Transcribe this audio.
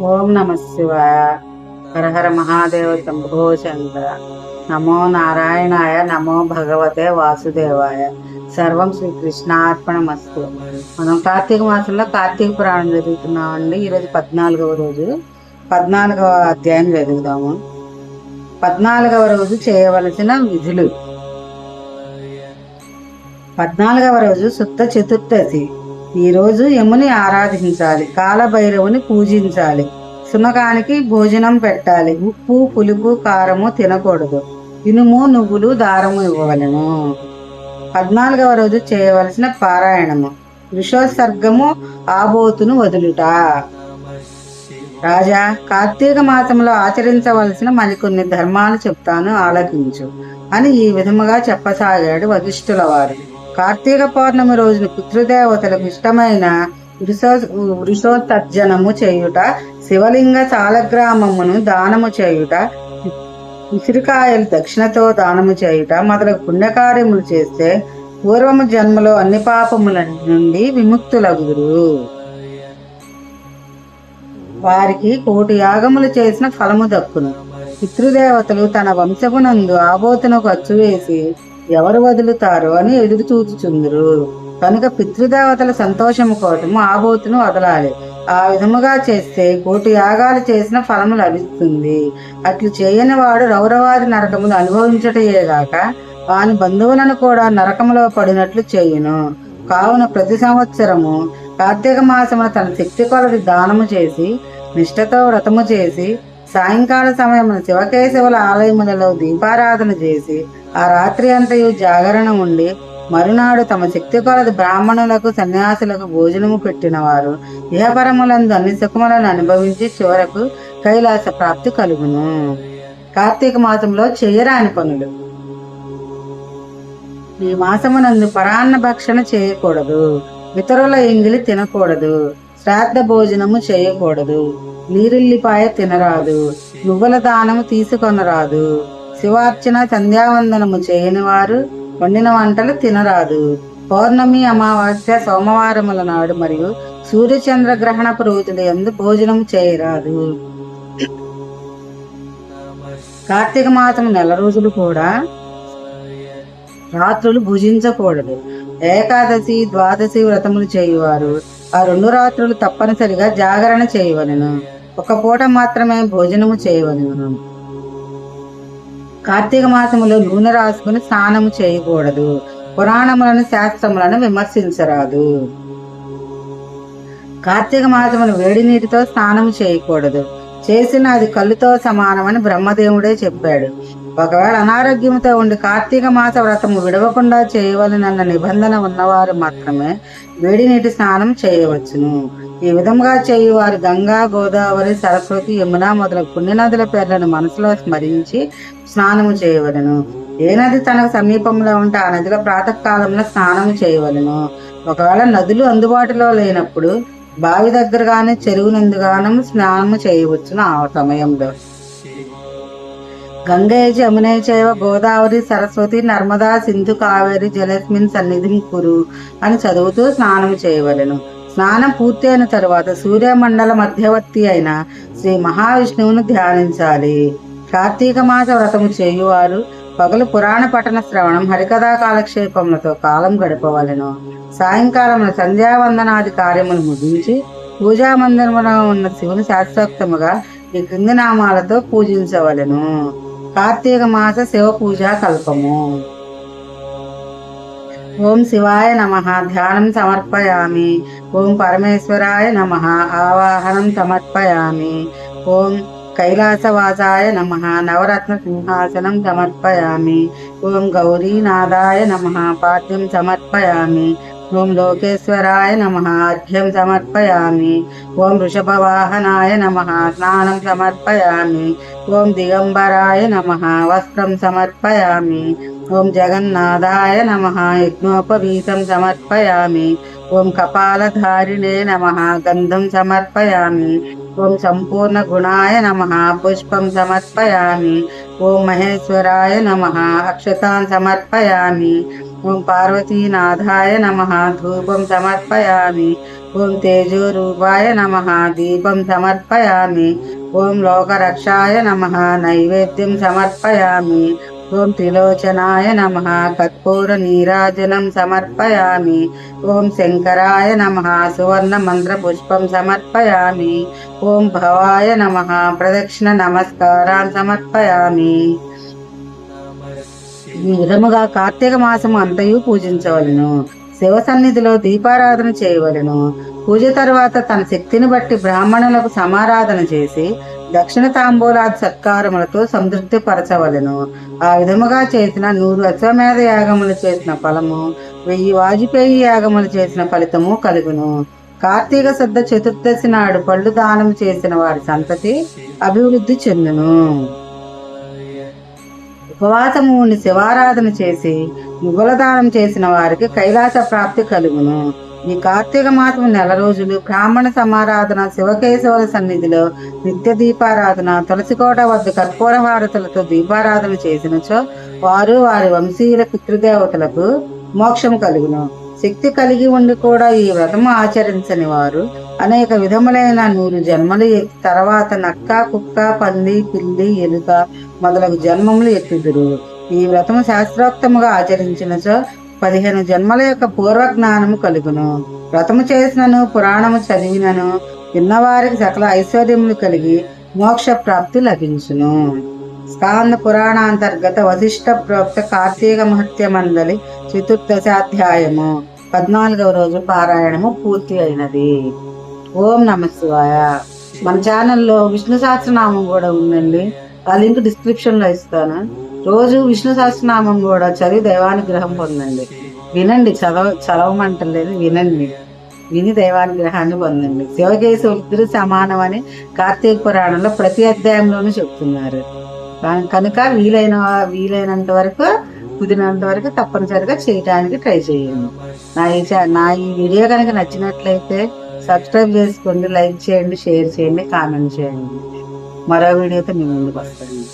ఓం నమ శివాయ హరహర మహాదేవ శంభో శంకర నమో నారాయణాయ నమో భగవతే వాసుదేవాయ. సర్వం శ్రీకృష్ణార్పణమస్తు మనం కార్తీక మాసంలో కార్తీక పురాణం చదువుతున్నామండి. ఈరోజు పద్నాలుగవ రోజు. పద్నాలుగవ అధ్యాయం చదువుదాము. పద్నాలుగవ రోజు చేయవలసిన విధులు. పద్నాలుగవ రోజు శుద్ధ చతుర్దశి. ఈరోజు యముని ఆరాధించాలి కాలభైరవుని పూజించాలి శునకానికి భోజనం పెట్టాలి ఉప్పు పులుపు కారము తినకూడదు. ఇనుము నువ్వులు దారము ఇవ్వవలను. పద్నాలుగవ రోజు చేయవలసిన పారాయణము. వృషోత్సర్గము ఆబోతును వదులుట. రాజా కార్తీక మాసంలో ఆచరించవలసిన మరికొన్ని ధర్మాలు చెప్తాను ఆలకించు అని ఈ విధముగా చెప్పసాగాడు వశిష్ఠుల వారు కార్తీక పౌర్ణమి రోజున పితృదేవతలకు ఇష్టమైన వృషో వృషోత్సర్జనము చేయుట శివలింగ సాలగ్రామమును దానము చేయుట ఉసిరికాయలు దక్షిణతో దానము చేయుట మొదలగు పుణ్యకార్యములు చేస్తే పూర్వము జన్మలో అన్ని పాపముల నుండి విముక్తులగుదురు. వారికి కోటి యాగములు చేసిన ఫలము దక్కును. పితృదేవతలు తన వంశమునందు ఆబోతునకు అచ్చువేసి ఎవరు వదులుతారు అని ఎదురు చూచుచుందురు. కనుక పితృదేవతల సంతోషము కోసము ఆబోతును వదలాలి. ఆ విధముగా చేస్తే కోటి యాగాలు చేసిన ఫలము లభిస్తుంది. అట్లు చేయని వాడు రౌరవాది నరకమును అనుభవించటయేగాక వాని బంధువులను కూడా నరకములో పడినట్లు చేయును. కావున ప్రతి సంవత్సరము కార్తీక మాసమున తన శక్తి కొలది దానము చేసి నిష్ఠతో వ్రతము చేసి సాయంకాల సమయమున శివకేశవుల ఆలయములలో దీపారాధన చేసి ఆ రాత్రి అంతయు జాగరణ ఉండి మరునాడు తమ శక్తి కొలది బ్రాహ్మణులకు సన్యాసులకు భోజనము పెట్టిన వారు ఇహపరములందు అన్ని సుఖములను అనుభవించి చివరకు కైలాస ప్రాప్తి కలుగును. కార్తీక మాసంలో చేయరాని పనులు. ఈ మాసమునందు పరాన్న భక్షణ చేయకూడదు. ఇతరుల ఎంగిలి తినకూడదు. శ్రాద్ధ భోజనము చేయకూడదు. నీరుల్లిపాయ తినరాదు. నువ్వుల దానము తీసుకొనరాదు. శివార్చన సంధ్యావందనము చేయని వారు వండిన వంటలు తినరాదు. పౌర్ణమి అమావాస్య సోమవారముల నాడు మరియు సూర్యచంద్ర గ్రహణపు రోజుల ఎందు భోజనం చేయరాదు. కార్తీక మాసం నెల రోజులు కూడా రాత్రులు భుజించకూడదు. ఏకాదశి ద్వాదశి వ్రతములు చేయువారు. ఆ రెండు రాత్రులు తప్పనిసరిగా జాగరణ చేయవలెను. ఒక పూట మాత్రమే భోజనము చేయవలను. కార్తీక మాసములో నూనె రాసుకుని స్నానము చేయకూడదు. పురాణములను శాస్త్రములను విమర్శించరాదు. కార్తీక మాసమును వేడి నీటితో స్నానము చేయకూడదు. చేసిన అది కళ్ళుతో సమానమని బ్రహ్మదేవుడే చెప్పాడు. ఒకవేళ అనారోగ్యంతో ఉండి కార్తీక మాస వ్రతము విడవకుండా చేయవలనన్న నిబంధన ఉన్నవారు మాత్రమే వేడి నీటి స్నానం చేయవచ్చును. ఈ విధంగా చేయువారు గంగా గోదావరి సరస్వతి యమున మొదలగు పుణ్యనదుల పేర్లను మనసులో స్మరించి స్నానము చేయవలను. ఏ నది తనకు సమీపంలో ఉంటే ఆ నదిలో ప్రాతకాలంలో స్నానం చేయవలను. ఒకవేళ నదులు అందుబాటులో లేనప్పుడు బావి దగ్గరగానే చెరువు నందుగాను స్నానం చేయవచ్చును ఆ సమయంలో. గంగే జమునే చైవ గోదావరి సరస్వతి నర్మదా సింధు కావేరి జలస్మిన్ సన్నిధిం కురు అని చదువుతూ స్నానం చేయవలెను. స్నానం పూర్తి అయిన తరువాత సూర్యమండల మధ్యవర్తి అయిన శ్రీ మహావిష్ణువును ధ్యానించాలి. కార్తీక మాస వ్రతము చేయువారు పగలు పురాణ పఠన శ్రవణం హరికథా కాలక్షేపములతో కాలం గడపవలెను. సాయంకాలం సంధ్యావందనాది కార్యములు ముగించి పూజా మందిరమున ఉన్న శివుని శాస్త్రోక్తముగా ఈ క్రింది నామాలతో పూజించవలెను. కార్తీక మాస శివ పూజా కల్పము. ఓం శివాయ నమ ధ్యానం సమర్పయామి. ఓం పరమేశ్వరాయ నమ ఆవాహనం సమర్పయామి. ఓం కైలాసవాసాయ నమ నవరత్న సింహాసనం సమర్పయామి. ఓం గౌరీనాథాయ నమ పాద్యం సమర్పయామి. ఓం లోకేశ్వరాయ నమ. అర్ఘ్యం సమర్పయామి. ఓం వృషభవాహనాయ నమ. స్నానం సమర్పయామి. ఓం దిగంబరాయ నమ. వస్త్రం సమర్పయామి. ఓం జగన్నాథాయ నమ. యజ్ఞోపవీతం సమర్పయామి. ఓం కపాలధారిణే నమ. గంధం సమర్పయామి. ఓం సంపూర్ణ గుణాయ నమ. పుష్పం సమర్పయామి. ఓం మహేశ్వరాయ నమ. అక్షతాన్ సమర్పయామి. ఓం పార్వతీనాథాయ నమ ధూపం సమర్పయామి ఓం తేజోరూపాయ నమ దీపం సమర్పయామి ఓం లోకరక్షాయ నమ నైవేద్యం సమర్పయామి ఓం త్రిలోచనాయ నమ కర్పూర నీరాజనం సమర్పయామి ఓం శంకరాయ నమ సువర్ణ మంత్ర పుష్పం సమర్పయామి ఓం భవాయ ఈ విధముగా కార్తీక మాసము అంతయు పూజించవలను. శివ సన్నిధిలో దీపారాధన చేయవలను. పూజ తర్వాత తన శక్తిని బట్టి బ్రాహ్మణులకు సమారాధన చేసి దక్షిణ తాంబూలాది సత్కారములతో సంతృప్తి పరచవలను. ఆ విధముగా చేసిన నూరు అశ్వమేధ యాగములు చేసిన ఫలము వెయ్యి వాజపేయి యాగములు చేసిన ఫలితము కలుగును. కార్తీక శుద్ధ చతుర్దశి నాడు పళ్ళు దానం చేసిన వారి సంతతి అభివృద్ధి చెందును. ఉపవాసముని శివారాధన చేసి ముగులదానం చేసిన వారికి కైలాస ప్రాప్తి కలుగును. ఈ కార్తీక మాసం నెల రోజులు బ్రాహ్మణ సమారాధన శివకేశవుల సన్నిధిలో నిత్య దీపారాధన తులసికోట వద్ద కర్పూర హారతులతో దీపారాధన చేసినచో వారు వారి వంశీయుల పితృదేవతలకు మోక్షం కలుగును. శక్తి కలిగి ఉండి కూడా ఈ వ్రతము ఆచరించని వారు అనేక విధములైన నూరు జన్మలు ఎత్తి తర్వాత నక్క కుక్క పంది పిల్లి ఎలుక మొదలగు జన్మములు ఎత్తుదురు. ఈ వ్రతము శాస్త్రోక్తముగా ఆచరించినచో పదిహేను జన్మల యొక్క పూర్వ జ్ఞానము కలుగును. వ్రతము చేసినను పురాణము చదివినను విన్నవారికి సకల ఐశ్వర్యములు కలిగి మోక్ష ప్రాప్తి లభించును. స్కాంద పురాణాంతర్గత వశిష్ట ప్రోక్త కార్తీక మహత్య మండలి చతుర్దశాధ్యాయము పద్నాలుగవ రోజు పారాయణము పూర్తి అయినది ఓం నమ శివాయ. మన ఛానల్లో విష్ణు సహస్రనామం కూడా ఉందండి. ఆ లింక్ డిస్క్రిప్షన్లో ఇస్తాను. రోజు విష్ణు సహస్రనామం కూడా చదివి దైవానుగ్రహం పొందండి. వినండి చదవ చదవమంటలేదు వినండి. విని దైవానుగ్రహాన్ని పొందండి. శివకేశవులు ఇద్దరు సమానం అని కార్తీక పురాణంలో ప్రతి అధ్యాయంలోనూ చెప్తున్నారు. కనుక వీలైన వీలైనంత వరకు కుదిరినంత వరకు తప్పనిసరిగా చేయడానికి ట్రై చేయండి. నా ఈ చా- నా ఈ వీడియో కనుక నచ్చినట్లయితే సబ్స్క్రైబ్ చేసుకోండి లైక్ చేయండి షేర్ చేయండి కామెంట్ చేయండి. మరో వీడియోతో మీ ముందుకు వస్తాను.